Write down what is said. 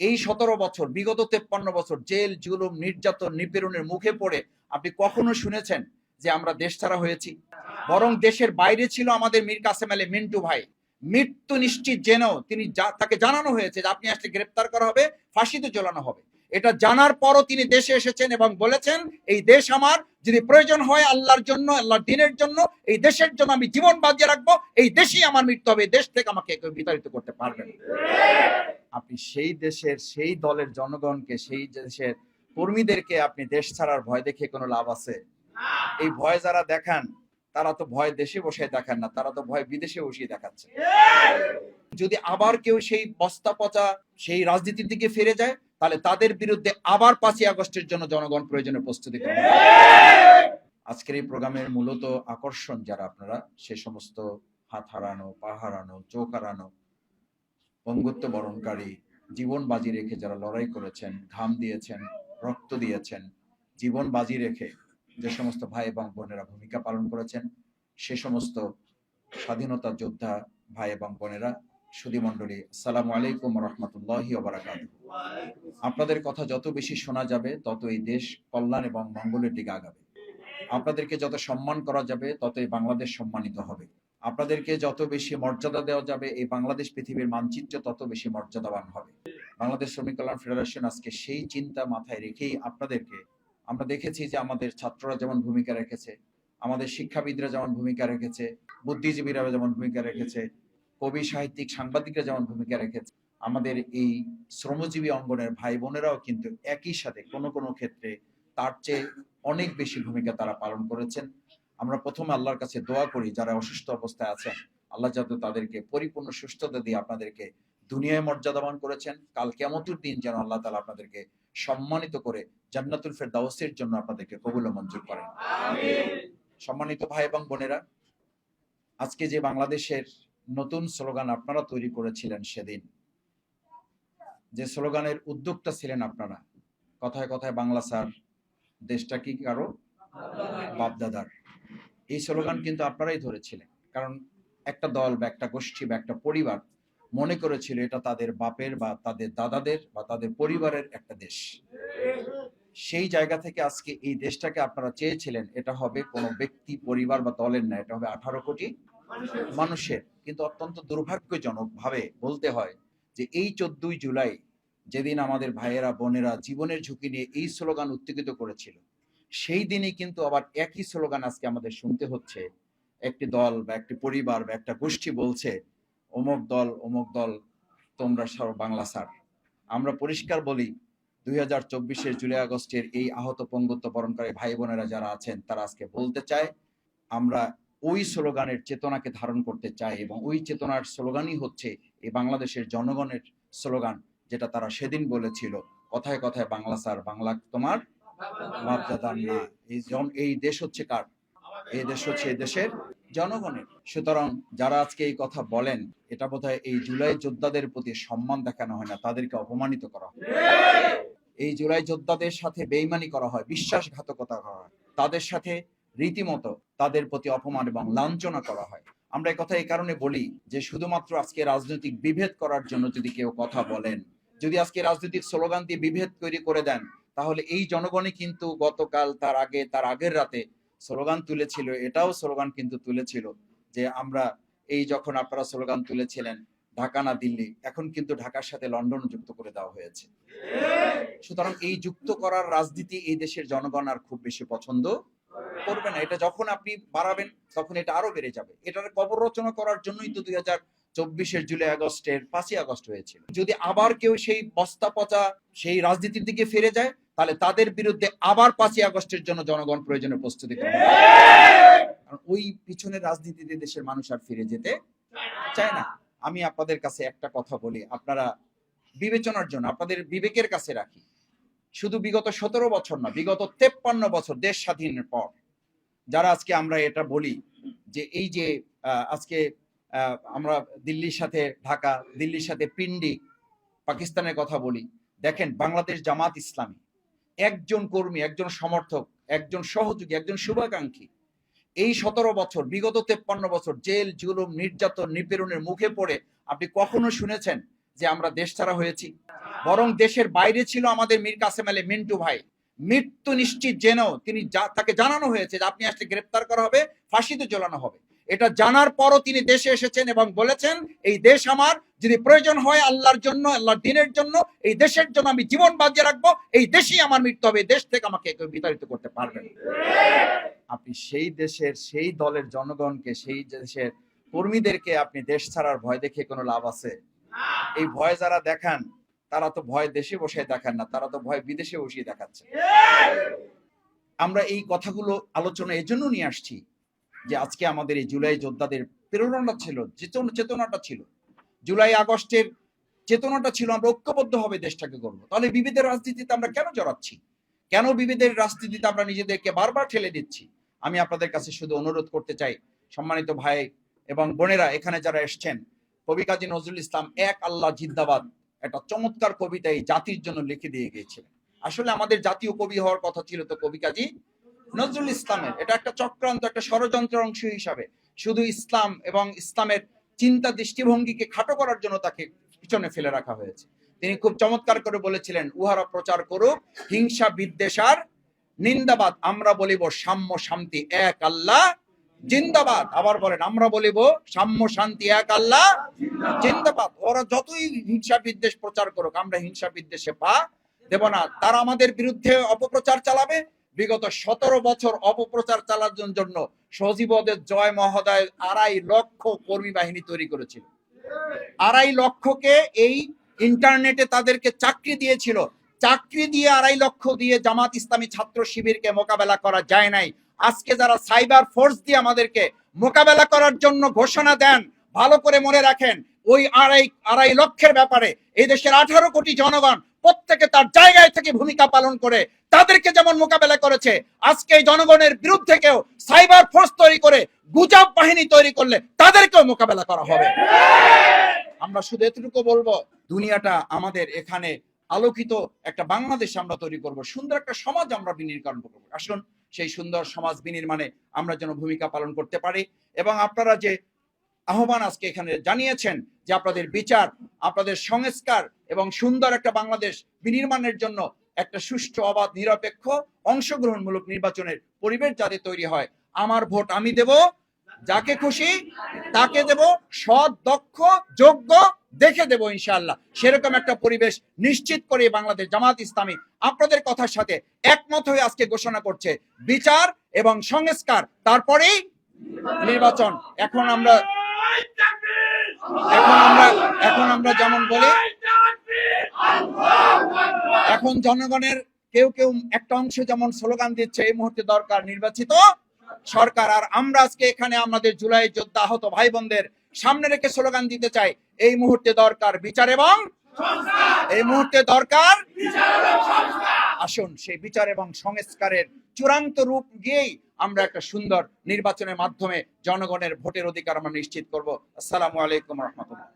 এই সতেরো বছর, বিগত তেপ্পান্ন বছর, জেল, জুলুম, নির্যাতন, নিপীড়নের মুখে পড়ে আপনি কখনো শুনেছেন যে আমরা দেশ ছাড়া হয়েছি? বরং দেশের বাইরে ছিল আমাদের মীর কাসেম আলী মিন্টু ভাই। মৃত্যু নিশ্চিত জেনেও তিনি তাকে জানানো হয়েছে যে আপনি আসলে গ্রেপ্তার করা হবে, ফাঁসিতে ঝোলানো হবে। এটা জানার পরও তিনি দেশে এসেছেন এবং বলেছেন, এই দেশ আমার, যদি প্রয়োজন হয় আল্লাহর জন্য, আল্লাহর দিনের জন্য, এই দেশের জন্য আমি জীবন বাজিয়ে রাখব, এই দেশই আমার মৃত্যু হবে দেশ থেকে আমাকে কেউ বিতাড়িত করতে পারবে আপনি সেই দেশের, সেই দলের জনগণকে, সেই দেশের কর্মীদেরকে আপনি দেশ ছাড়ার ভয় দেখে কোনো লাভ আছে? এই ভয় যারা দেখান, তারা তো ভয় দেশে বসে দেখান না, তারা তো ভয় বিদেশে বসিয়ে দেখাচ্ছে। যদি আবার কেউ সেই বস্তা পচা সেই রাজনীতির দিকে ফিরে যায় তাহলে তাদের বিরুদ্ধে আবার পাঁচই আগস্টের জন্য জনগণ প্রয়োজনে প্রস্তুতি করবে। আজকের এই প্রোগ্রামের মূলত আকর্ষণ যারা আপনারা, সে সমস্ত হাত হারানো, পা হারানো, চোখ হারানো, পঙ্গুত্ব বরণকারী, জীবন বাজি রেখে যারা লড়াই করেছেন, ঘাম দিয়েছেন, রক্ত দিয়েছেন, জীবন বাজি রেখে যে সমস্ত ভাই এবং বোনেরা ভূমিকা পালন করেছেন, সে সমস্ত স্বাধীনতা যোদ্ধা ভাই এবং বোনেরা সুধী মণ্ডলী, আসসালামু আলাইকুম রহমতুল্লাহি আপনাদের কথা যত বেশি শোনা যাবে, তত এই দেশ কল্যাণ এবং মঙ্গলের দিকে আগাবে। আপনাদেরকে যত সম্মান করা যাবে তত এই বাংলাদেশ সম্মানিত হবে। আপনাদেরকে যত বেশি মর্যাদা দেওয়া যাবে, এই বাংলাদেশ পৃথিবীর মানচিত্র তত বেশি মর্যাদাবান হবে। বাংলাদেশ শ্রমিক কল্যাণ ফেডারেশন আজকে সেই চিন্তা মাথায় রেখেই আপনাদেরকে, আমরা দেখেছি যে আমাদের ছাত্ররা যেমন ভূমিকা রেখেছে, আমাদের শিক্ষাবিদরা যেমন ভূমিকা রেখেছে, বুদ্ধিজীবীরা যেমন ভূমিকা রেখেছে কবি সাহিত্যিক সাংবাদিকরা যেমন ভূমিকা রেখেছে আমাদের এই শ্রমজীবী অঙ্গনের ভাই বোনেরাও কিন্তু একই সাথে কোনো কোনো ক্ষেত্রে তার চেয়ে অনেক বেশি ভূমিকা তারা পালন করেছেন। আমরা প্রথমে আল্লাহর কাছে দোয়া করি যারা অসুস্থ অবস্থায় আছেন আল্লাহ যাতে তাদেরকে পরিপূর্ণ সুস্থতা দিয়ে আপনাদেরকে দুনিয়ায় মর্যাদাবান করেছেন। কাল কেমতুর দিন যেন আল্লাহ তালা আপনাদেরকে সম্মানিত করে জান্নাতুল ফেরদাউসের জন্য আপনাদেরকে কবুল মঞ্জুর করেন। সম্মানিত ভাই এবং বোনেরা আজকে যে বাংলাদেশের নতুন স্লোগান আপনারা তৈরি করেছিলেন সেদিন। যে স্লোগানের উদ্যোক্তা ছিলেন আপনারা। কথায় কথায় বাংলা স্যার, দেশটা কি কারও? বাপদাদার। এই স্লোগান কিন্তু আপনারাই ধরেছিলেন। কারণ একটা দল বা একটা গোষ্ঠী বা একটা পরিবার মনে করেছিল এটা তাদের বাপের বা তাদের দাদাদের বা তাদের পরিবারের একটা দেশ। সেই জায়গা থেকে আজকে এই দেশটাকে আপনারা চেয়েছিলেন, এটা হবে কোনো ব্যক্তি, পরিবার বা দলের না, এটা হবে আঠারো কোটি মানুষের, কিন্তু অত্যন্ত দুর্ভাগ্যজনক ভাবে বলতে হয় যে এই চোদ্দই জুলাই যেদিন আমাদের ভাইয়েরা, বোনেরা জীবনের ঝুঁকি নিয়ে এই স্লোগান উত্তেজিত করেছিল, সেই দিনই কিন্তু আবার একই স্লোগান আজকে আমাদের শুনতে হচ্ছে। একটি দল বা একটি পরিবার বা একটা গোষ্ঠী বলছে, অমুক দল অমুক দল, তোমরা সব বাংলা স্যার। আমরা পরিষ্কার বলি, দুই হাজার চব্বিশের জুলাই আগস্টের এই আহত পঙ্গুত্ব বরণকারী ভাই বোনেরা যারা আছেন, তারা আজকে বলতে চায়, আমরা ওই স্লোগানের চেতনাকে ধারণ করতে চায় এবং ওই চেতনার স্লোগানই হচ্ছে এই বাংলাদেশের জনগণের স্লোগান, যেটা তারা সেদিন বলেছিল, কথায় কথায় বাংলা স্যার, বাংলা তোমার মর্যাদার না। এই জন, এই দেশ হচ্ছে কার? এই দেশ হচ্ছে এই দেশের জনগণের। সুতরাং যারা আজকে এই কথা বলেন, এটা বোধহয় এই জুলাই যোদ্ধাদের প্রতি সম্মান দেখানো হয় না, তাদেরকে অপমানিত করা হয়। এই জুলাই যোদ্ধাদের সাথে বেইমানি করা হয়, বিশ্বাসঘাতকতা করা হয়। তাদের সাথে রীতিমতো তাদের প্রতি অপমান এবং লাঞ্ছনা করা হয়। আমরা কথা এই কারণে বলি যে শুধুমাত্র আজকে রাজনৈতিক বিভেদ করার জন্য যদি কেউ কথা বলেন, যদি আজকে রাজনৈতিক স্লোগান দিয়ে বিভেদ তৈরি করে দেন, তাহলে এই জনগণই কিন্তু গতকাল তার আগে, তার আগের রাতে স্লোগান তুলেছিল, এটাও স্লোগান কিন্তু তুলেছিল যে আমরা এই যখন আপনারা স্লোগান তুলেছিলেন ঢাকা না দিল্লি, এখন কিন্তু ঢাকার সাথে লন্ডন যুক্ত করে দেওয়া হয়েছে। সুতরাং এই যুক্ত করার রাজনীতি এই দেশের জনগণ আর খুব বেশি পছন্দ করবে না, এটা যখন আপনি বাড়াবেন, তখন এটা আরও বেড়ে যাবে। এটার কবর রচনা করার জন্যই তো দুই হাজার চব্বিশের জুলাই আগস্টের পাঁচই আগস্ট হয়েছিল। যদি আবার কেউ সেই বস্তা পচা, সেই রাজনীতির দিকে ফিরে যায়, তাহলে তাদের বিরুদ্ধে আবার পাঁচই আগস্টের জন্য জনগণ প্রয়োজনে প্রস্তুতি করবে। কারণ ওই পিছনের রাজনীতিতে দেশের মানুষ আর ফিরে যেতে চায় না। আমি আপনাদের কাছে একটা কথা বলি, আপনারা বিবেচনার জন্য, আপনাদের বিবেকের কাছে রাখি। শুধু বিগত সতেরো বছর না, বিগত তেপ্পান্ন বছর, দেশ স্বাধীনের পর। যারা আজকে আমরা এটা বলি যে এই যে আজকে আমরা দিল্লির সাথে ঢাকা, দিল্লির সাথে পিন্ডি, পাকিস্তানের কথা বলি, দেখেন বাংলাদেশ জামাত ইসলামী, একজন কর্মী, একজন সমর্থক, একজন সহযোগী, একজন শুভাকাঙ্ক্ষী, এই সতেরো বছর, বিগত তেপ্পান্ন বছর, জেল, জুলুম, নির্যাতন, নিপীড়নের মুখে পড়ে আপনি কখনো শুনেছেন যে আমরা দেশ ছাড়া হয়েছি? বরং দেশের বাইরে ছিল আমাদের মীর কাসেম আলী মিন্টু ভাই। মৃত্যু নিশ্চিত জেনেও তিনি তাকে জানানো হয়েছে যে আপনি আসলে গ্রেপ্তার করা হবে, ফাঁসিতে ঝোলানো হবে এটা জানার পরও তিনি দেশে এসেছেন এবং বলেছেন, এই দেশ আমার, যদি প্রয়োজন হয় আল্লাহর জন্য, আল্লাহর দিনের জন্য, এই দেশের জন্য আমি জীবন বাজিয়ে রাখব, এই দেশেই আমার মৃত্যু হবে দেশ থেকে আমাকে বিতাড়িত করতে পারবেন। আপনি সেই দেশের, সেই দলের জনগণকে, সেই দেশের কর্মীদেরকে আপনি দেশ ছাড়ার ভয় দেখে কোনো লাভ আছে এই ভয় যারা দেখান তারা তো ভয় দেশে বসে দেখান না, তারা তো ভয় বিদেশে বসিয়ে দেখাচ্ছে। আমরা এই কথাগুলো আলোচনা এজন্য নিয়ে আসছি যে আজকে আমাদের এই জুলাই যোদ্ধাদের প্রেরণা ছিল, চেতন- চেতনাটা ছিল। জুলাই আগস্টের চেতনাটা ছিল, আমরা ঐক্যবদ্ধ হবে দেশটাকে করব তাহলে বিবিধের রাজনীতিতে আমরা কেন জড়াচ্ছি? কেন বিবিধের রাজনীতিতে আমরা নিজেদেরকে বারবার ঠেলে দিচ্ছি? আমি আপনাদের কাছে শুধু অনুরোধ করতে চাই, সম্মানিত ভাই এবং বোনেরা, এখানে যারা এসছেন, কবি কাজী নজরুল ইসলাম, এক আল্লাহ জিন্দাবাদ। একটা চমৎকার কবিতা এই জাতির জন্য লিখে দিয়ে গিয়েছিলেন। আসলে আমাদের জাতীয় কবি হওয়ার কথা ছিল তো কবি কাজী নজরুল ইসলামের। এটা একটা চক্রান্ত, একটা ষড়যন্ত্রের অংশ হিসাবে। শুধু ইসলাম এবং ইসলামের চিন্তা দৃষ্টিভঙ্গিকে খাটো করার জন্য তাকে পিছনে ফেলে রাখা হয়েছে। তিনি খুব চমৎকার করে বলেছিলেন, উহারা প্রচার করুক, হিংসা বিদ্বেষার নিন্দাবাদ, আমরা বলিব সাম্য শান্তি এক আল্লাহ জিন্দাবাদ। আবার বলেন, আমরা বলিব, সাম্য শান্তি এক আল্লাহ। জিন্দাবাদ। ওরা যতই হিংসা বিদ্বেষ প্রচার করুক, আমরা হিংসা বিদ্বেষে পা দেব না। তারা আমাদের বিরুদ্ধে অপপ্রচার চালাবে। বিগত সতেরো বছর অপপ্রচার চালানোর জন্য সজীবদের জয় মহোদয় আড়াই লক্ষ কর্মী বাহিনী তৈরি করেছিল। আড়াই লক্ষকে এই ইন্টারনেটে তাদেরকে চাকরি দিয়েছিল। চাকরি দিয়ে আড়াই লক্ষ দিয়ে জামাত ইসলামী ছাত্র শিবিরকে মোকাবেলা করা যায় নাই। আজকে যারা সাইবার ফোর্স দিয়ে আমাদেরকে মোকাবেলা করার জন্য ঘোষণা দেন, ভালো করে মনে রাখেন, ওই আড়াই আড়াই লক্ষের ব্যাপারে এই দেশের আঠারো কোটি জনগণ প্রত্যেকে তার জায়গায় থেকে ভূমিকা পালন করে তাদেরকে যেমন মোকাবেলা করেছে, আজকে এই জনগণের বিরুদ্ধে কেউ সাইবার ফোর্স তৈরি করে গুজব বাহিনী তৈরি করলে তাদেরকেও মোকাবেলা করা হবে। আমরা শুধু এতটুকু বলব, দুনিয়াটা আমাদের এখানে আলোকিত একটা বাংলাদেশ আমরা তৈরি করব, সুন্দর একটা সমাজ আমরা বিনির্মাণ করব। আসুন সেই সুন্দর সমাজ বিনির্মাণে আমরা যেন ভূমিকা পালন করতে পারি। এবং আপনারা যে আহ্বান আজকে এখানে জানিয়েছেন যে আপনাদের বিচার, আপনাদের সংস্কার এবং সুন্দর একটা বাংলাদেশ বিনির্মাণের জন্য একটা সুষ্ঠু, অবাধ, নিরপেক্ষ, অংশগ্রহণমূলক নির্বাচনের পরিবেশ যাতে তৈরি হয়, আমার ভোট আমি দেব, যাকে খুশি তাকে দেব, সৎ, দক্ষ, যোগ্য দেখে দেব ইনশাআল্লাহ। সেরকম একটা পরিবেশ নিশ্চিত করে বাংলাদেশ জামাত ইসলামী আপনাদের কথার সাথে একমত হয়ে আজকে ঘোষণা করছে। বিচার এবং সংস্কার, তারপরেই নির্বাচন। এখন আমরা এখন আমরা এখন আমরা যেমন বলি এখন জনগণের কেউ কেউ একটা অংশ যেমন স্লোগান দিচ্ছে, এই মুহূর্তে দরকার নির্বাচিত সরকার। আর আমরা আজকে এখানে আমাদের জুলাই যোদ্ধা আহত ভাই বোনদের সামনে রেখে স্লোগান দিতে চাই। এই মুহূর্তে দরকার বিচার এবং এই মুহূর্তে দরকার আসুন সেই বিচার এবং সংস্কারের চূড়ান্ত রূপ গিয়েই আমরা একটা সুন্দর নির্বাচনের মাধ্যমে জনগণের ভোটের অধিকার আমরা নিশ্চিত করব। আসসালামু আলাইকুম রহমতুল্লাহ।